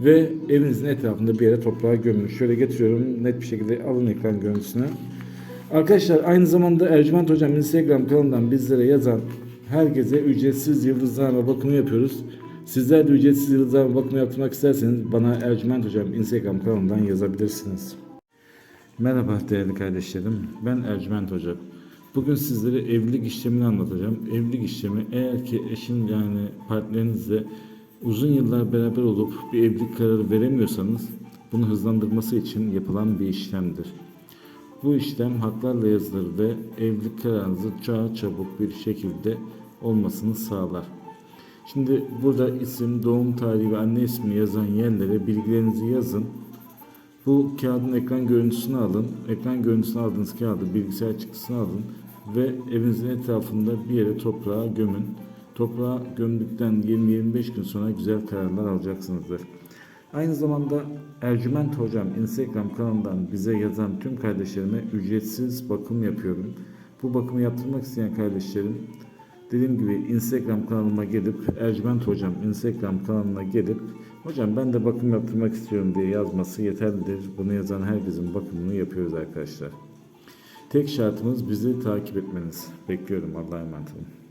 ve evinizin etrafında bir yere toprağa gömün. Şöyle getiriyorum net bir şekilde alın ekran görüntüsünü. Arkadaşlar aynı zamanda Ercüment Hocam Instagram kanalından bizlere yazan herkese ücretsiz yıldızlarma bakımı yapıyoruz. Sizler de ücretsiz yıldızlarma bakımı yaptırmak isterseniz bana Ercüment Hocam Instagram kanalından yazabilirsiniz. Merhaba değerli kardeşlerim. Ben Ercüment Hoca. Bugün sizlere evlilik işlemini anlatacağım. Evlilik işlemi eğer ki eşin yani partnerinizle uzun yıllar beraber olup bir evlilik kararı veremiyorsanız bunu hızlandırması için yapılan bir işlemdir. Bu işlem haklarla yazılır ve evlilik kararınızı daha çabuk bir şekilde olmasını sağlar. Şimdi burada isim, doğum tarihi ve anne ismi yazan yerlere bilgilerinizi yazın. Bu kağıdın ekran görüntüsünü alın. Ekran görüntüsünü aldığınız kağıdı bilgisayar çıktısını alın ve evinizin etrafında bir yere toprağa gömün. Toprağa gömdükten 20-25 gün sonra güzel kararlar alacaksınızdır. Aynı zamanda Ercüment Hocam Instagram kanalından bize yazan tüm kardeşlerime ücretsiz bakım yapıyorum. Bu bakımı yaptırmak isteyen kardeşlerim dediğim gibi Instagram kanalıma gelip Ercüment Hocam Instagram kanalına gelip Hocam ben de bakım yaptırmak istiyorum diye yazması yeterlidir. Bunu yazan herkesin bakımını yapıyoruz arkadaşlar. Tek şartımız bizi takip etmeniz. Bekliyorum. Allah'a emanet olun.